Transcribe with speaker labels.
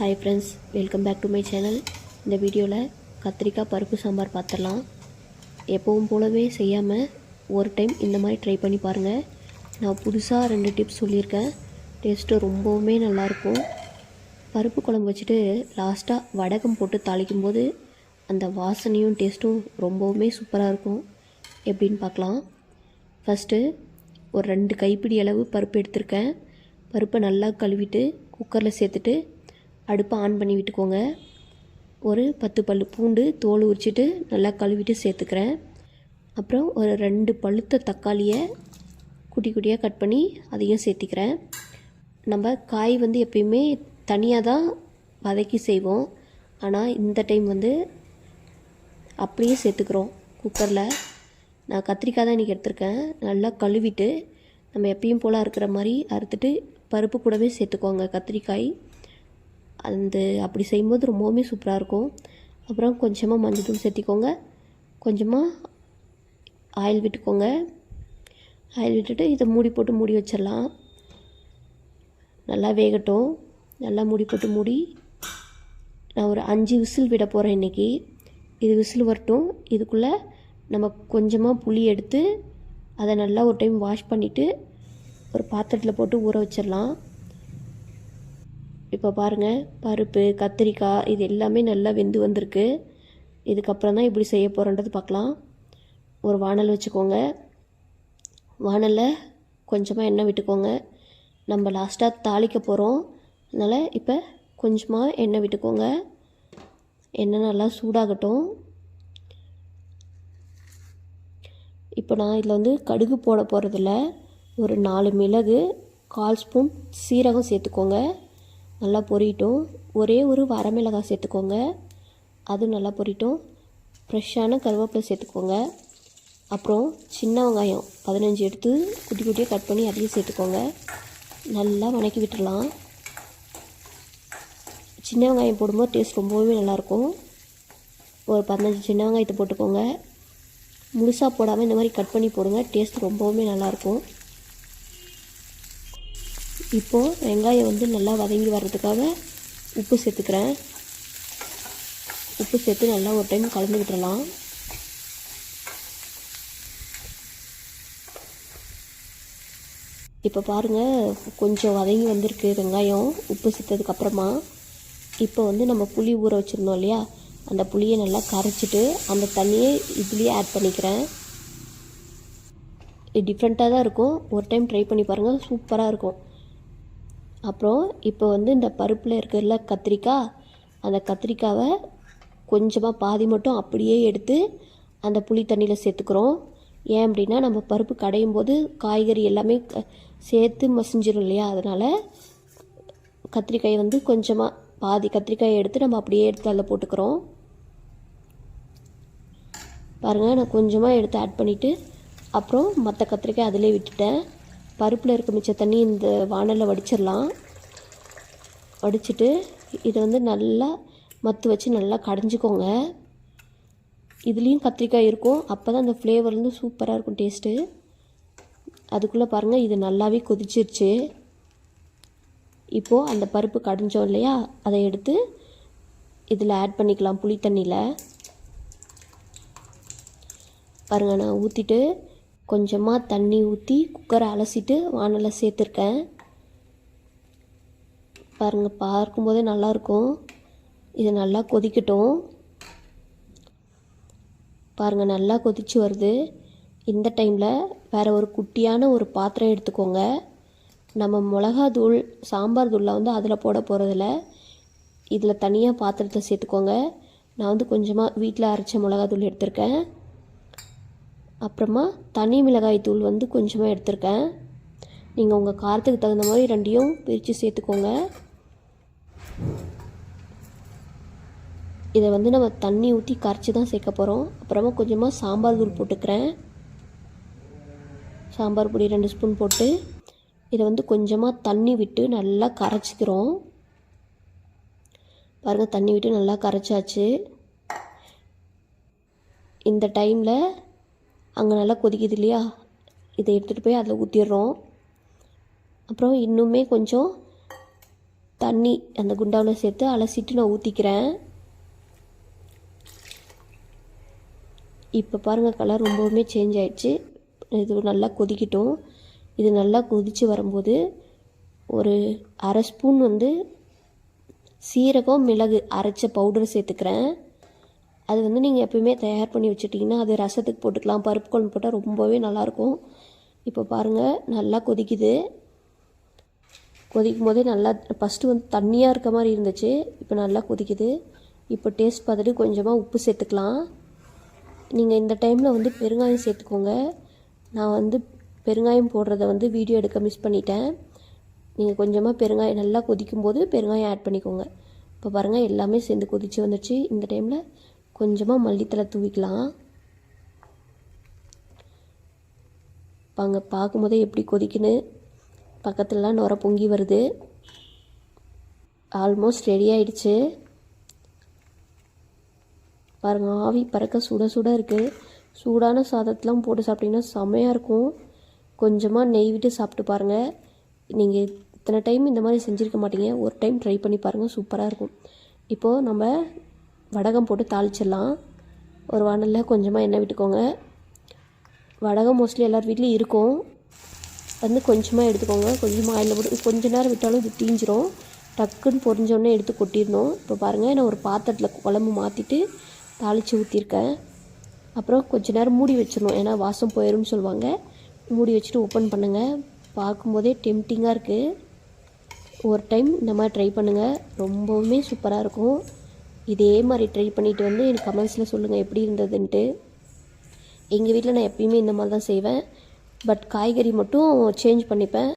Speaker 1: Hi friends welcome back to my channel இந்த வீடியோவில் கத்திரிக்காய் பருப்பு சாம்பார் பார்த்துடலாம் எப்பவும் போலவே செய்யாமல் ஒரு டைம் இந்த மாதிரி ட்ரை பண்ணி பாருங்கள் நான் புதுசாக ரெண்டு டிப்ஸ் சொல்லியிருக்கேன். டேஸ்ட்டு ரொம்பவுமே நல்லாயிருக்கும். பருப்பு குழம்பு வச்சுட்டு லாஸ்ட்டாக வடகம் போட்டு தாளிக்கும் போது அந்த வாசனையும் டேஸ்ட்டும் ரொம்பவுமே சூப்பராக இருக்கும். எப்படின்னு பார்க்கலாம் ஃபஸ்ட்டு ஒரு ரெண்டு கைப்பிடி அளவு பருப்பு எடுத்திருக்கேன். பருப்பை நல்லா கழுவிட்டு குக்கரில் சேர்த்துட்டு அடுப்பை ஆன் பண்ணி விட்டுக்கோங்க. ஒரு பத்து பல்லு பூண்டு தோல் உரிச்சிட்டு நல்லா கழுவிட்டு சேர்த்துக்கிறேன். அப்புறம் ஒரு ரெண்டு பழுத்த தக்காளியை குட்டி குட்டியாக கட் பண்ணி அதையும் சேர்த்திக்கிறேன். நம்ம காய் வந்து எப்பயுமே தனியாக தான் வதக்கி செய்வோம். ஆனால் இந்த டைம் வந்து அப்படியே சேர்த்துக்கிறோம் குக்கரில். நான் கத்திரிக்காய் தான் இன்றைக்கி எடுத்திருக்கேன். நல்லா கழுவிட்டு நம்ம எப்பயும் போல் அறுக்கிற மாதிரி அறுத்துட்டு பருப்பு கூடவே சேர்த்துக்கோங்க கத்திரிக்காய். அந்த அப்படி செய்யும்போது ரொம்பவுமே சூப்பராக இருக்கும். அப்புறம் கொஞ்சமாக மஞ்சள் தூள் சேர்த்திக்கோங்க. கொஞ்சமாக ஆயில் விட்டுக்கோங்க. ஆயில் விட்டுட்டு இதை மூடி போட்டு மூடி வச்சிடலாம். நல்லா வேகட்டும். நல்லா மூடி போட்டு மூடி. நான் ஒரு அஞ்சு விசில் விட போகிறேன் இன்றைக்கி இது விசில் வரட்டும். இதுக்குள்ளே நம்ம கொஞ்சமாக புளி எடுத்து அதை நல்லா ஒரு டைம் வாஷ் பண்ணிவிட்டு ஒரு பாத்திரத்தில் போட்டு ஊற வச்சிடலாம். இப்போ பாருங்கள் பருப்பு கத்திரிக்காய் இது எல்லாமே நல்லா வெந்து வந்திருக்கு. இதுக்கப்புறம் தான் இப்படி செய்ய போகிறோன்றது பார்க்கலாம் ஒரு வானல் வச்சுக்கோங்க. வானலில் கொஞ்சமாக எண்ணெய் விட்டுக்கோங்க. நம்ம லாஸ்ட்டாக தாளிக்க போகிறோம் அதனால் இப்போ கொஞ்சமாக எண்ணெய் விட்டுக்கோங்க. எண்ணெய் நல்லா சூடாகட்டும். இப்போ நான் இதில் வந்து கடுகு போட போகிறதில்ல ஒரு நாலு மிளகு கால் ஸ்பூன் சீரகம் சேர்த்துக்கோங்க. நல்லா பொரியட்டும் ஒரே ஒரு வரமிளகாய் சேர்த்துக்கோங்க. அது நல்லா பொரியட்டும் ஃப்ரெஷ்ஷான கருவேப்பிலை சேர்த்துக்கோங்க. அப்புறம் சின்ன வெங்காயம் பதினஞ்சு எடுத்து குட்டி குட்டியாக கட் பண்ணி அதையும் சேர்த்துக்கோங்க. நல்லா வணக்கி விட்டுடலாம். சின்ன வெங்காயம் போடும்போது டேஸ்ட் ரொம்பவே நல்லாயிருக்கும். ஒரு பதினஞ்சு சின்ன வெங்காயத்தை போட்டுக்கோங்க. முழுசாக போடாமல் இந்த மாதிரி கட் பண்ணி போடுங்க. டேஸ்ட் ரொம்பவுமே நல்லாயிருக்கும். இப்போது வெங்காயம் வந்து நல்லா வதங்கி வர்றதுக்காக உப்பு சேர்த்துக்கிறேன். உப்பு சேர்த்து நல்லா ஒரு டைம் கலந்து விட்டுறலாம். இப்போ பாருங்கள் கொஞ்சம் வதங்கி வந்திருக்கு வெங்காயம். உப்பு சேர்த்ததுக்கப்புறமா இப்போ வந்து நம்ம புளி ஊற வச்சுருந்தோம் இல்லையா? அந்த புளியை நல்லா கரைச்சிட்டு அந்த தண்ணியை இதுலேயே ஆட் பண்ணிக்கிறேன். இது டிஃப்ரெண்ட்டாக தான் இருக்கும். ஒரு டைம் ட்ரை பண்ணி பாருங்கள் சூப்பராக இருக்கும். அப்புறம் இப்போ வந்து இந்த பருப்பில் இருக்கிறல கத்திரிக்காய் அந்த கத்திரிக்காவை கொஞ்சமாக பாதி மட்டும் அப்படியே எடுத்து அந்த புளி தண்ணியில் சேர்த்துக்கிறோம். ஏன் அப்படின்னா நம்ம பருப்பு கடையும் போது காய்கறி எல்லாமே க- சேர்த்து மசிஞ்சிடும் இல்லையா? அதனால் கத்திரிக்காய் வந்து கொஞ்சமாக பாதி கத்திரிக்காயை எடுத்து நம்ம அப்படியே எடுத்து அதில் போட்டுக்கிறோம். பாருங்கள் நான் கொஞ்சமாக எடுத்து ஆட் பண்ணிவிட்டு அப்புறம் மற்ற கத்திரிக்காய் அதிலே விட்டுட்டேன். பருப்பில் இருக்க மிச்ச தண்ணி இந்த வானலில் வடிச்சிடலாம் வடிச்சிட்டு இதை வந்து நல்லா மத்து வச்சு நல்லா கடைஞ்சிக்கோங்க. இதுலேயும் கத்திரிக்காய் இருக்கும். அப்போ தான் அந்த ஃப்ளேவர் வந்து சூப்பராக இருக்கும் டேஸ்ட்டு அதுக்குள்ளே பாருங்கள் இது நல்லாவே கொதிச்சிருச்சு. இப்போது அந்த பருப்பு கடைஞ்சோம் இல்லையா? அதை எடுத்து இதில் ஆட் பண்ணிக்கலாம் புளி தண்ணியில் பாருங்கள் நான் ஊற்றிட்டு கொஞ்சமாக தண்ணி ஊற்றி குக்கரை அலசிட்டு வானலில் சேர்த்துருக்கேன். பாருங்கள் பார்க்கும்போதே நல்லாயிருக்கும். இது நல்லா கொதிக்கட்டும். பாருங்கள் நல்லா கொதிச்சு வருது. இந்த டைமில் வேறு ஒரு குட்டியான ஒரு பாத்திரம் எடுத்துக்கோங்க. நம்ம மிளகாத்தூள் சாம்பார் தூளில் வந்து அதில் போட போகிறதில்ல இதில் தனியாக பாத்திரத்தை சேர்த்துக்கோங்க. நான் வந்து கொஞ்சமாக வீட்டில் அரைச்ச மிளகாத்தூள் எடுத்திருக்கேன். அப்புறமா தனி மிளகாய் தூள் வந்து கொஞ்சமாக எடுத்திருக்கேன். நீங்கள் உங்கள் காரத்துக்கு தகுந்த மாதிரி ரெண்டையும் பிரித்து சேர்த்துக்கோங்க. இதை வந்து நம்ம தண்ணி ஊற்றி கரைச்சி தான் சேர்க்க போகிறோம் அப்புறமா கொஞ்சமாக சாம்பார் தூள் போட்டுக்கிறேன். சாம்பார் பொடி ரெண்டு ஸ்பூன் போட்டு இதை வந்து கொஞ்சமாக தண்ணி விட்டு நல்லா கரைச்சிக்கிறோம். பாருங்கள் தண்ணி விட்டு நல்லா கரைச்சாச்சு. இந்த டைமில் அங்கே நல்லா கொதிக்குது இல்லையா? இதை எடுத்துகிட்டு போய் அதில் ஊற்றிடுறோம் அப்புறம் இன்னுமே கொஞ்சம் தண்ணி அந்த குண்டாவில் சேர்த்து அலசிட்டு நான் ஊற்றிக்கிறேன் இப்போ பாருங்கள் கலர் ரொம்பவுமே சேஞ்ச் ஆயிடுச்சு. இது நல்லா கொதிக்கட்டும். இது நல்லா கொதித்து வரும்போது ஒரு அரை ஸ்பூன் வந்து சீரகம் மிளகு அரைச்ச பவுடர் சேர்த்துக்கிறேன். அது வந்து நீங்கள் எப்பயுமே தயார் பண்ணி வச்சுட்டிங்கன்னா அது ரசத்துக்கு போட்டுக்கலாம் பருப்பு குழம்பு போட்டால் ரொம்பவே நல்லாயிருக்கும். இப்போ பாருங்கள் நல்லா கொதிக்குது. கொதிக்கும் போதே நல்லா ஃபஸ்ட்டு வந்து தண்ணியாக இருக்க மாதிரி இருந்துச்சு இப்போ நல்லா கொதிக்குது. இப்போ டேஸ்ட் பார்த்துட்டு கொஞ்சமாக உப்பு சேர்த்துக்கலாம். நீங்கள் இந்த டைமில் வந்து பெருங்காயம் சேர்த்துக்கோங்க. நான் வந்து பெருங்காயம் போடுறத வந்து வீடியோ எடுக்க மிஸ் பண்ணிட்டேன். நீங்கள் கொஞ்சமாக பெருங்காயம் நல்லா கொதிக்கும் போது பெருங்காயம் ஆட் பண்ணிக்கோங்க. இப்போ பாருங்கள் எல்லாமே சேர்ந்து கொதிச்சு வந்துடுச்சு இந்த டைமில் கொஞ்சமாக மல்லித்தலை தூவிக்கலாம். பாங்க பார்க்கும்போதே எப்படி கொதிக்குன்னு பக்கத்துலலாம் நுர பொங்கி வருது. ஆல்மோஸ்ட் ரெடி ஆயிடுச்சு. பாருங்க ஆவி பறக்க சுட சுட இருக்குது சூடான சாதத்தெலாம் போட்டு சாப்பிட்டிங்கன்னா செமையாக இருக்கும். கொஞ்சமாக நெய் விட்டு சாப்பிட்டு பாருங்கள் நீங்கள் இத்தனை டைம் இந்த மாதிரி செஞ்சுருக்க மாட்டீங்க. ஒரு டைம் ட்ரை பண்ணி பாருங்கள் சூப்பராக இருக்கும். இப்போது நம்ம வடகம் போட்டு தாளிச்சிடலாம். ஒரு வானலில் கொஞ்சமாக எண்ணெய் விட்டுக்கோங்க. வடகம் மோஸ்ட்லி எல்லார் வீட்லேயும் இருக்கும். வந்து கொஞ்சமாக எடுத்துக்கோங்க. கொஞ்சமாக ஆயிலில் போட்டு கொஞ்ச நேரம் விட்டாலும் இது தீஞ்சிரும். டக்குன்னு பொறிஞ்சோடனே எடுத்து கொட்டிடணும். இப்போ பாருங்கள் நான் ஒரு பாத்திரத்தில் குழம்பு மாற்றிட்டு தாளித்து ஊற்றிருக்கேன் அப்புறம் கொஞ்ச நேரம் மூடி வச்சிடணும். ஏன்னா வாசம் போயிடும்னு சொல்லுவாங்க. மூடி வச்சுட்டு ஓப்பன் பண்ணுங்கள் பார்க்கும்போதே டெம்டிங்காக இருக்குது ஒரு டைம் இந்த மாதிரி ட்ரை பண்ணுங்கள் ரொம்பவுமே சூப்பராக இருக்கும். இதே மாதிரி ட்ரை பண்ணிவிட்டு வந்து எனக்கு கமெண்ட்ஸில் சொல்லுங்கள் எப்படி இருந்ததுன்ட்டு. எங்கள் வீட்டில் நான் எப்பயுமே இந்த மாதிரி தான் செய்வேன். பட் காய்கறி மட்டும் சேஞ்ச் பண்ணிப்பேன்.